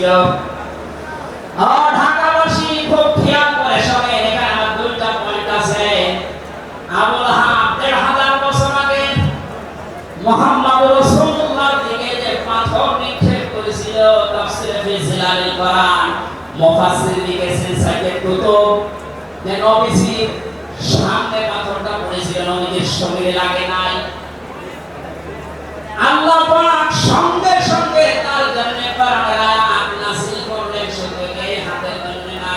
করেছিল ও ঢাকাবাসী খুব খেয়াল করে সবাই এখানে আমার দুইটা পয়েন্ট আছে। আবুল হাব হাজার বছর আগে মোহাম্মদ রসুল্লাহর দিকে যে পাথর নিক্ষেপ করেছিল, তাফসিরে ফি জিলালিল কোরআন, মুফাসসির লিখেছেন সাইয়েদ কুতুব, যে নবীজির সামনে পাথরটা পড়েছিল, নবীজির শরীরে লাগে নাই। আল্লাহ পাক সঙ্গে সঙ্গে তার জন্য কোরআনের আয়াত নাযিল করলেন শুধু এই হাতের জন্য না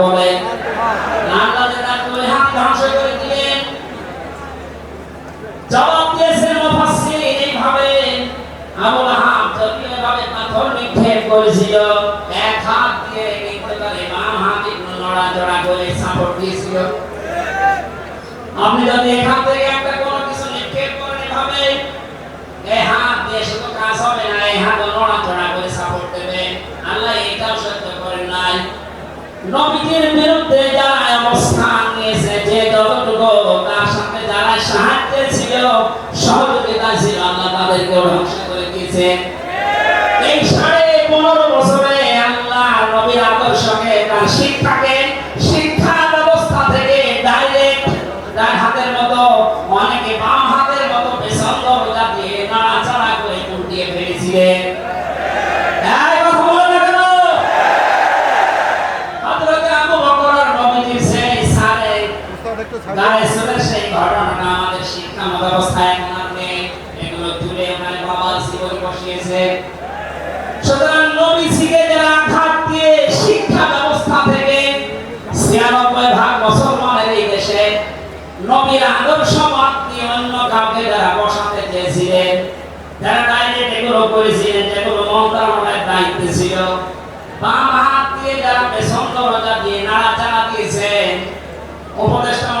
নড়াচড়া করে সাপোর্ট দিয়েছিল। আপনি যদি এখান থেকে একটা কোনো কিছু নিক্ষেপ করেন এভাবে এই হাত দিয়ে কাজ হবে না, এই হাত নড়াচড়া করে সাপোর্ট দেবে। আল্লাহ এটাও সহ্য করেন নাই। নবীদের বিরুদ্ধে যারা সেই ঘটনাটা আমাদের শিক্ষা ব্যবস্থায় এখন নেই এগুলো তুলে ওখানে বাবা জীবন বসিয়েছে। সুতরাং নবীজিকে যারা আঘাত দিয়ে শিক্ষা ব্যবস্থা থেকে ছিয়ানব্বই ভাগ মুসলমানের এই দেশে নবীর আদর্শ মত নিয়ে অন্য কাউকে যারা বসাতে চেয়েছিলেন যারা ডাইরেক্ট এগুলো করেছিলেন যেগুলো মন্ত্রণালয়ের দায়িত্বে ছিল বাম হাত দিয়ে যারা পেছন দরজা দিয়ে নাড়াচাড়া দিয়েছেন উপদেষ্টা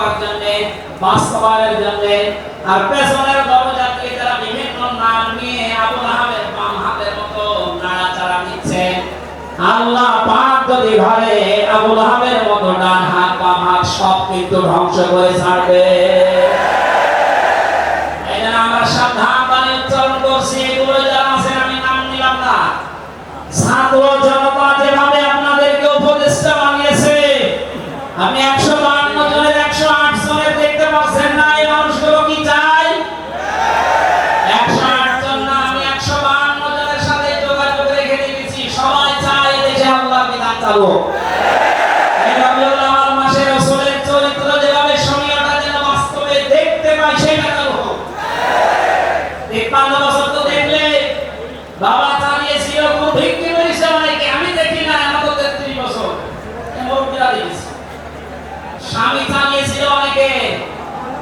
করার জন্য বাস্তবায়নের জন্য, আর পেছনের দরজা দিয়ে তারা বিভিন্ন নাম নিয়ে আবু লাহাবের বাম হাতের মতো নাড়াচাড়া নিচ্ছে, আল্লাহ পাক যদি ঘরে আবু লাহাবের মতো ডান হাত, বাম হাত সব কিন্তু ধ্বংস করে ছাড়বে।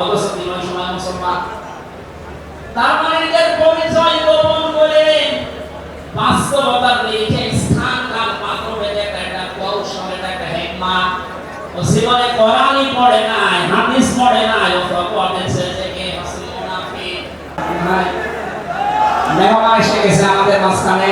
অথচ তিনি ওই সময় মুসলমান। তার মানে নিজের পরিচয় গোপন করে বাস্তবতার নিরিখে মেহমান এসে গেছে মাঝখানে।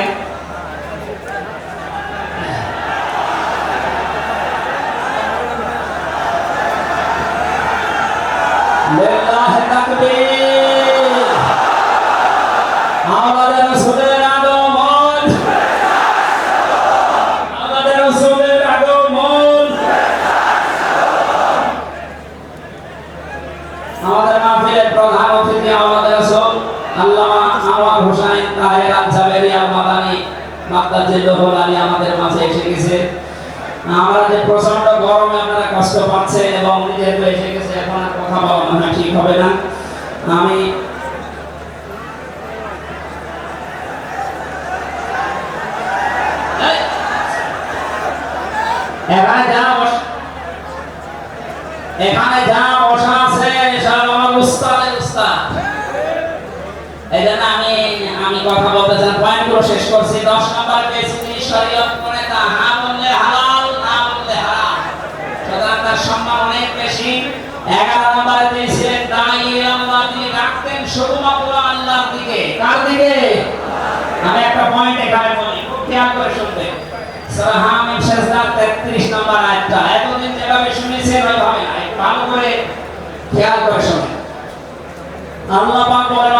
মাদ্দাজিল্লাহুল আলী আমাদের মাঝে এসে গেছে। আমরা যে প্রচণ্ড গরমে আপনারা কষ্ট পাচ্ছেন এবং যেহেতু এসে গেছে, এখন আর কথা বলা মনে ঠিক হবে না। আমি এখানে যা বস আছে এই জন্য আমি আমি কথা বলতে চান পয়েন্ট শেষ করছি। দশ নম্বর শরীয়ত করে তা হা বললে হালাল না বললে হারাম। সুতরাং তার সম্মান অনেক বেশি। এগারো নম্বরে তিনি ছিলেন দাঁড়ি আল্লাহ তিনি রাখতেন শুধুমাত্র আল্লাহর দিকে। কার দিকে? আমি একটা পয়েন্ট এখানে বলি, খুব খেয়াল করে শুনবে সূরা হামিদ 33 নম্বর আয়াতটা। এতদিন যেভাবে শুনেছেন, ওইভাবে ভালো করে খেয়াল করে শুনুন। আল্লাহ পাক বলেন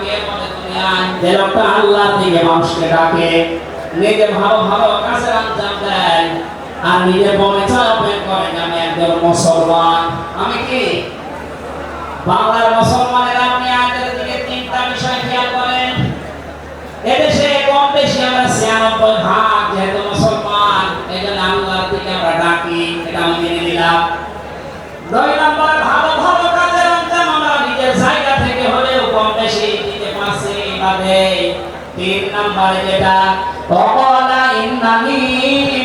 কে বলে দুনিয়ায় যে লোকটা আল্লাহর দিকে মানুষকে ডাকে নিজে ভালো ভালো কাজের আঞ্জাম দেয় আর নিজে আমি একজন মুসলমান আমি কি বাংলার মুসলমানেরা আপনি তিন যেটা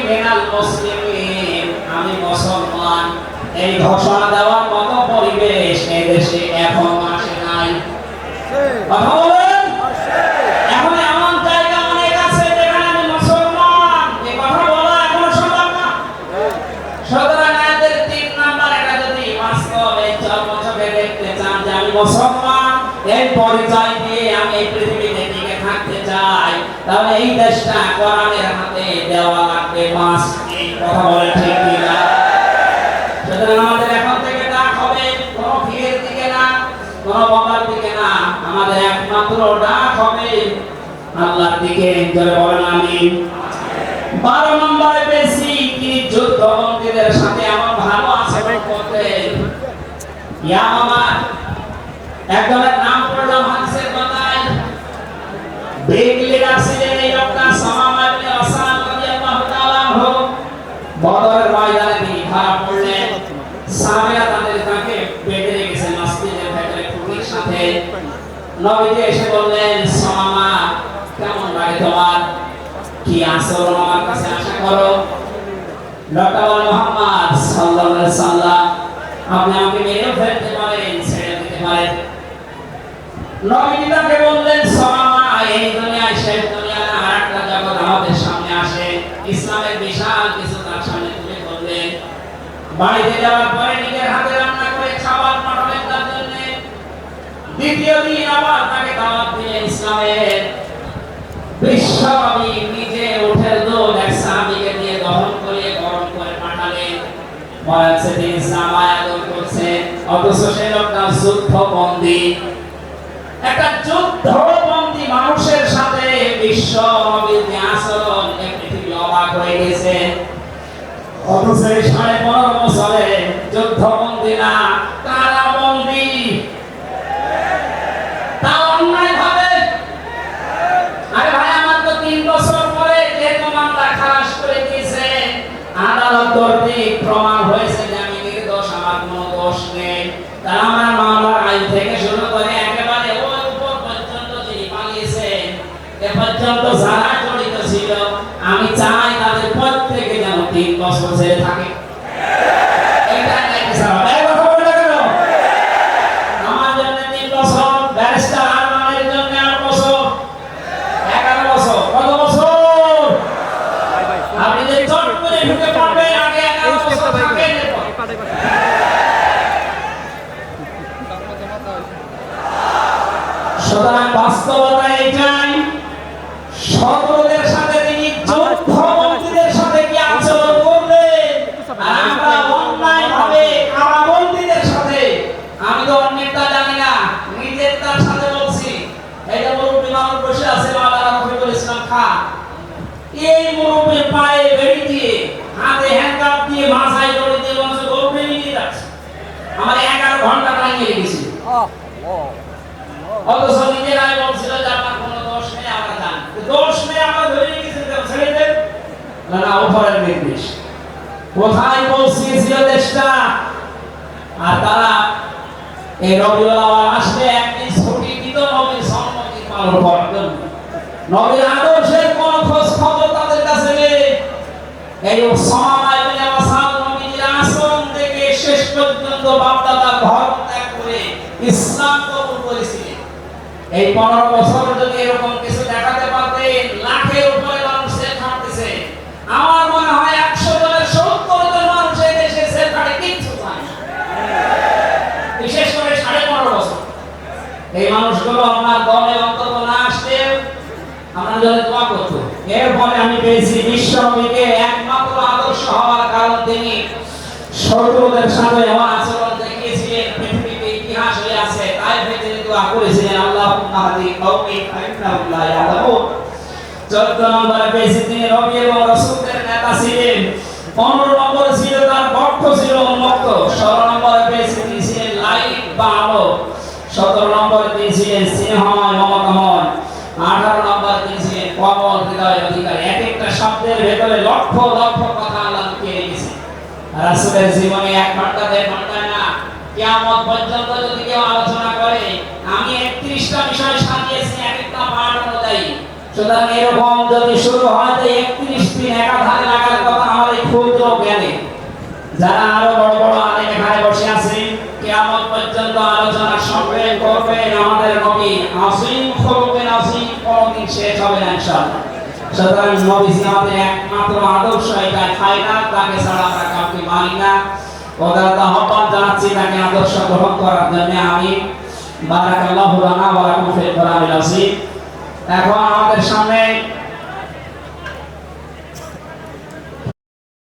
মিনাল মুসলিমিন। আমি মুসলমান। এই ঘোষণা দেওয়ার মতো পরিবেশ এই দেশে কোরআনের হাতে দেওয়া লাগবে মাস কথা বলে ঠিক কিনা? সুতরাং আমাদের এখন থেকে ডাক হবে। কোনো ভিড়ের দিকে না, কোনো বাবার দিকে না। আমাদের একমাত্র ডাক হবে আল্লাহর দিকে। জোরে বলেন আমি বারো নম্বরে বেশি তিনি যুদ্ধবন্দীদের সাথে আমার ভালো আচরণ করতেন ইয়ামামা একজনের নাম নবীজি এসে বললেন, সামামা, কেমন লাগে তোমার? কি আচরণ আমার কাছে আশা করো? ডক্টর মোহাম্মদ সাল্লাল্লাহু আলাইহি সাল্লাম আপনি আমাকে মেরে ফেলতে পারেন, ছেড়ে দিতে পারেন। নবীজি তাকে বললেন, সামামা, এই দুনিয়ায় শেষ দুনিয়া না আরেকটা জগৎ আমাদের সামনে আসে। ইসলামের বিশাল কিছু তার সামনে তুলে ধরলেন বাড়িতে যাওয়ার পরে নিজের হাতে রান্না করে খাবার দ্বিতীয় দিন আবার তাকে দাওয়াত ইসলামের। নিজে উঠে দুধ এক সাহাবীকে করে, গরম করে তিনি ইসলাম করছেন অথচ সে লোকটা যুদ্ধবন্দী। একটা যুদ্ধবন্দী মানুষের সাথে বিশ্ব নবীর পৃথিবী অবাক হয়ে গেছে। সাড়ে পনেরো বছরে যুদ্ধবন্দী না, কারাবন্দী তা অন্যায় ভাবে আরে ভাই আমার তো তিন বছর পরে যেহেতু মামলা খালাস করে দিয়েছে আদালত কর্তৃক প্রমাণ হয়েছে যে আমি নির্দোষ আমার কোনো দোষ নেই তা আমার মামলার আইন থেকে শুরু করে একেবারে ওই উপর পর্যন্ত যিনি পালিয়েছেন এ পর্যন্ত যারা জড়িত ছিল আমি চাই তাদের প্রত্যেকে যেন তিন বছর ছেড়ে থাকে এটা নাকি স্যার এই কথা বলে কেন আমার জন্য তিন বছর ব্যারিস্টার আরমানের জন্য আট বছর এগারো বছর কত বছর আপনি যে চট করে ঢুকে পড়বেন আগে এগারো বছর থাকেন এরপর। সুতরাং বাস্তবতা এটাই শত্রুদের সাথে তিনি যুদ্ধবন্দীদের সাথে কি আচরণ করলেন আর আমরা অন্যায় ভাবে কারাবন্দীদের সাথে আমি তো অন্যেরটা জানি না নিজের তার সাথে বলছি এই যে মুরব্বী মানুষ বসে আছে মাওলানা রফিকুল ইসলাম খান এই মুরব্বীর পায়ে বেড়ি দিয়ে হাতে হ্যান্ডকাপ দিয়ে মাথায় দড়ি দিয়ে বলছে গরুকে নিয়ে যাচ্ছে আমার এগারো ঘণ্টা টাইম লেগেছে অথচ নিজেরাই বলছিল যে আমার কোনো দোষ নেই, আমরা জানি। দোষ নেই, আমরা ধরে কেন ছেড়ে দেন না না, উপরের নির্দেশ। কোথায় পৌঁছিয়েছিল দেশটা? আর তারা এই রবিউল আওয়াল আসলে একদিন ছুটি দিত নবীর সম্মতি পালন করার জন্য। নবীর আদর্শের কোন খোঁজ খবর তাদের কাছে নেই। এই ওসামা এই পনেরো বছর যদি এরকম কিছু দেখাতে পারতেন, লাখের উপরে মানুষ খাটতেছে আমার মনে হয় একশো জনের সত্তর জন মানুষ দেশে সেল কিচ্ছু চায়। বিশেষ করে সাড়ে পনেরো বছর। এই মানুষগুলো আপনার দলে অন্তত না আসতে আমরা জন্য দোয়া করতো এর আমি পেয়েছি বিশ্বনবীকে একমাত্র আদর্শ হওয়ার কারণ তিনি শত্রুদের সাথে এমন কওমি ফাইন্নাহুম লা ইয়ালামুন। চোদ্দ নম্বরে পেয়েছি তিনি রবি এবং রসুলদের নেতা ছিলেন। পনেরো নম্বর ছিল তার বক্ষ ছিল উন্মুক্ত। ষোলো নম্বরে পেয়েছি তিনি ছিলেন লাইট বা আলো। সতেরো নম্বরে তিনি ছিলেন স্নেহময় মমতাময় আঠারো নম্বর তিনি ছিলেন কমল হৃদয় অধিকারী। এক একটা শব্দের ভেতরে লক্ষ লক্ষ কথা আল্লাহ লুকিয়ে রেখেছে রাসূলের জীবনে এক ঘণ্টা দেড় ঘন্টায় না, কিয়ামত পর্যন্ত যদি কেউ আলোচনা করে আমি একত্রিশটা বিষয় সাজিয়েছি, এক একটা পাঠ অনুযায়ী। সুতরাং এরকম যদি শুরু হয়, তো একত্রিশ দিন একাধারে লাগার কথা আমার এই ক্ষুদ্র জ্ঞানে যারা আরও বড় বড় আলেম এখানে বসে আছেন কিয়ামত পর্যন্ত আলোচনা সংগ্রহ করবেন আমাদের নবী আসিম খলকেন আসিম কোনদিন শেষ হবে না ইনশাআল্লাহ। সুতরাং নবীজি আমাদের একমাত্র আদর্শ এটা ফাইনাল তাকে ছাড়া আমরা কাউকে মানি না। ওদের আহ্বান জানাচ্ছি তাকে আদর্শ গ্রহণ করার জন্য আমি বারাকাল্লাহু লানা ওয়া লাকুম ফিল কোরআনিল আযীম। এখন আমাদের সামনে